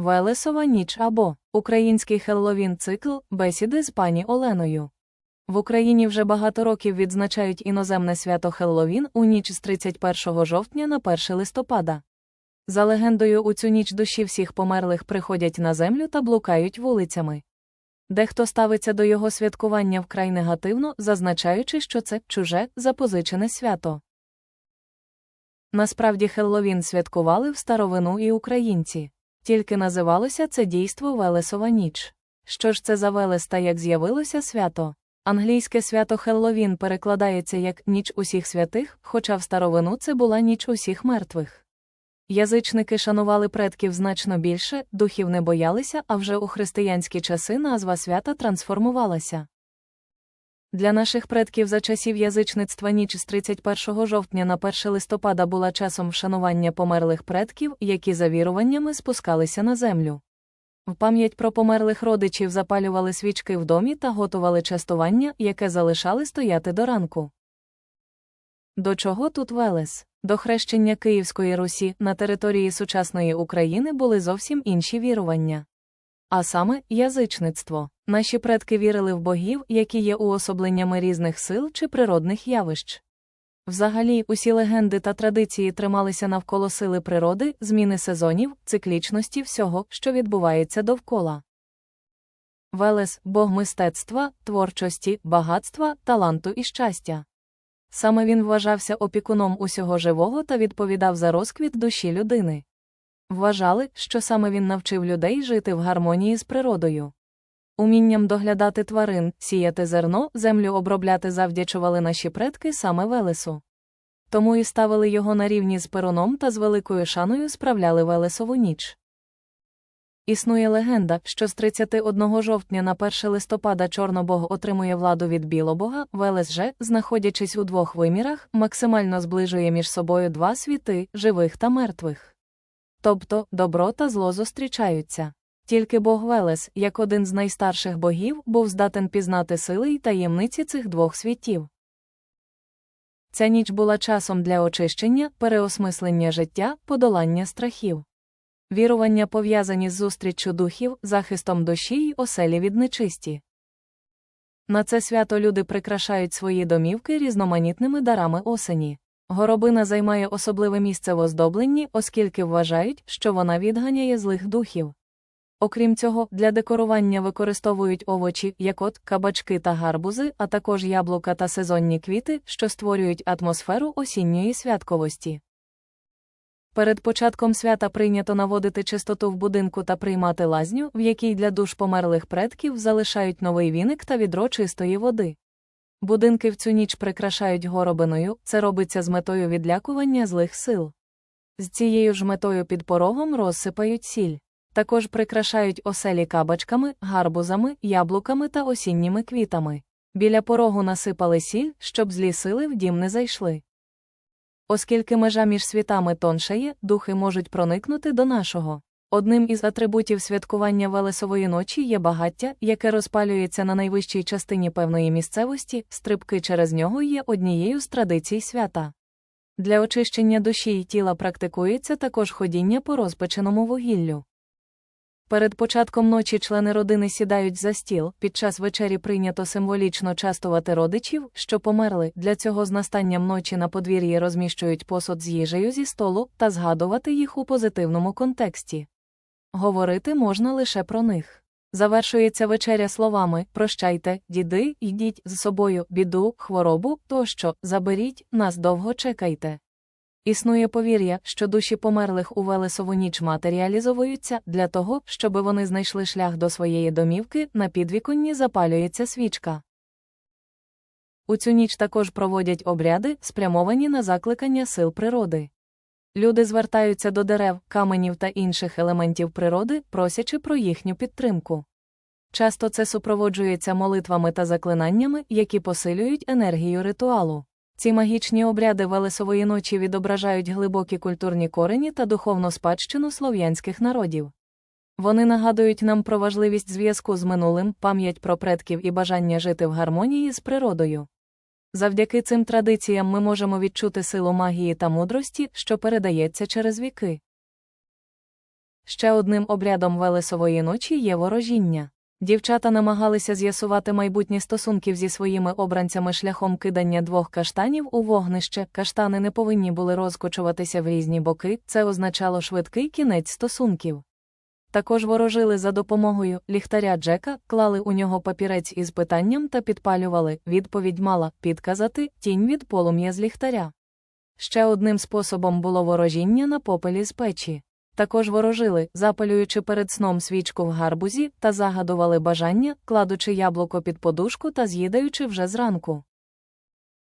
Велесова ніч або Український Хелловін цикл бесіди з пані Оленою. В Україні вже багато років відзначають іноземне свято Хелловін у ніч з 31 жовтня на 1 листопада. За легендою, у цю ніч душі всіх померлих приходять на землю та блукають вулицями. Дехто ставиться до його святкування вкрай негативно, зазначаючи, що це чуже запозичене свято. Насправді Хелловін святкували в старовину і українці. Тільки називалося це дійство Велесова ніч. Що ж це за Велес та як з'явилося свято? Англійське свято Хелловін перекладається як ніч усіх святих, хоча в старовину це була ніч усіх мертвих. Язичники шанували предків значно більше, духів не боялися, а вже у християнські часи назва свята трансформувалася. Для наших предків за часів язичництва ніч з 31 жовтня на 1 листопада була часом вшанування померлих предків, які за віруваннями спускалися на землю. В пам'ять про померлих родичів запалювали свічки в домі та готували частування, яке залишали стояти до ранку. До чого тут Велес? До хрещення Київської Русі на території сучасної України були зовсім інші вірування. А саме язичництво. Наші предки вірили в богів, які є уособленнями різних сил чи природних явищ. Взагалі, усі легенди та традиції трималися навколо сили природи, зміни сезонів, циклічності всього, що відбувається довкола. Велес бог мистецтва, творчості, багатства, таланту і щастя. Саме він вважався опікуном усього живого та відповідав за розквіт душі людини. Вважали, що саме він навчив людей жити в гармонії з природою. Умінням доглядати тварин, сіяти зерно, землю обробляти завдячували наші предки саме Велесу. Тому і ставили його на рівні з перуном та з великою шаною справляли Велесову ніч. Існує легенда, що з 31 жовтня на 1 листопада Чорнобог отримує владу від Білобога, Велес же, знаходячись у двох вимірах, максимально зближує між собою два світи живих та мертвих. Тобто добро та зло зустрічаються. Тільки Бог Велес, як один з найстарших богів, був здатен пізнати сили й таємниці цих двох світів. Ця ніч була часом для очищення, переосмислення життя, подолання страхів. Вірування пов'язані з зустріччю духів, захистом душі й оселі від нечисті. На це свято люди прикрашають свої домівки різноманітними дарами осені. Горобина займає особливе місце в оздобленні, оскільки вважають, що вона відганяє злих духів. Окрім цього, для декорування використовують овочі, як от кабачки та гарбузи, а також яблука та сезонні квіти, що створюють атмосферу осінньої святковості. Перед початком свята прийнято наводити чистоту в будинку та приймати лазню, в якій для душ померлих предків залишають новий віник та відро чистої води. Будинки в цю ніч прикрашають горобиною, це робиться з метою відлякування злих сил. З цією ж метою під порогом розсипають сіль. Також прикрашають оселі кабачками, гарбузами, яблуками та осінніми квітами. Біля порогу насипали сіль, щоб злі сили в дім не зайшли. Оскільки межа між світами тоншає, духи можуть проникнути до нашого. Одним із атрибутів святкування Велесової ночі є багаття, яке розпалюється на найвищій частині певної місцевості, стрибки через нього є однією з традицій свята. Для очищення душі й тіла практикується також ходіння по розпеченому вугіллю. Перед початком ночі члени родини сідають за стіл. Під час вечері прийнято символічно частувати родичів, що померли. Для цього з настанням ночі на подвір'ї розміщують посуд з їжею зі столу та згадувати їх у позитивному контексті. Говорити можна лише про них. Завершується вечеря словами Прощайте, діди, йдіть з собою, біду, хворобу тощо, заберіть, нас довго чекайте. Існує повір'я, що душі померлих у Велесову ніч матеріалізовуються для того, щоб вони знайшли шлях до своєї домівки, на підвіконні запалюється свічка. У цю ніч також проводять обряди, спрямовані на закликання сил природи. Люди звертаються до дерев, каменів та інших елементів природи, просячи про їхню підтримку. Часто це супроводжується молитвами та заклинаннями, які посилюють енергію ритуалу. Ці магічні обряди Велесової ночі відображають глибокі культурні корені та духовну спадщину слов'янських народів. Вони нагадують нам про важливість зв'язку з минулим, пам'ять про предків і бажання жити в гармонії з природою. Завдяки цим традиціям ми можемо відчути силу магії та мудрості, що передається через віки. Ще одним обрядом Велесової ночі є ворожіння. Дівчата намагалися з'ясувати майбутні стосунків зі своїми обранцями шляхом кидання двох каштанів у вогнище. Каштани не повинні були розкочуватися в різні боки, це означало швидкий кінець стосунків. Також ворожили за допомогою ліхтаря Джека, клали у нього папірець із питанням та підпалювали. Відповідь мала підказати тінь від полум'я з ліхтаря. Ще одним способом було ворожіння на попелі з печі. Також ворожили, запалюючи перед сном свічку в гарбузі та загадували бажання, кладучи яблуко під подушку та з'їдаючи вже зранку.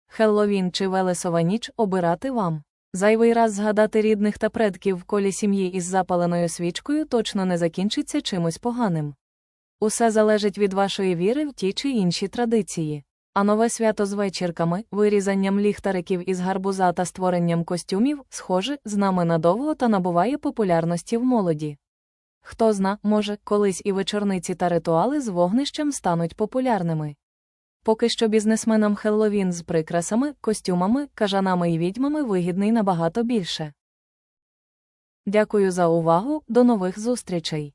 Хелловін чи Велесова ніч обирати вам. Зайвий раз згадати рідних та предків в колі сім'ї із запаленою свічкою точно не закінчиться чимось поганим. Усе залежить від вашої віри в ті чи інші традиції. А нове свято з вечірками, вирізанням ліхтариків із гарбуза та створенням костюмів, схоже, з нами надовго та набуває популярності в молоді. Хто зна, може, колись і вечорниці та ритуали з вогнищем стануть популярними. Поки що бізнесменам Хелловін з прикрасами, костюмами, кажанами і відьмами вигідний набагато більше. Дякую за увагу, до нових зустрічей!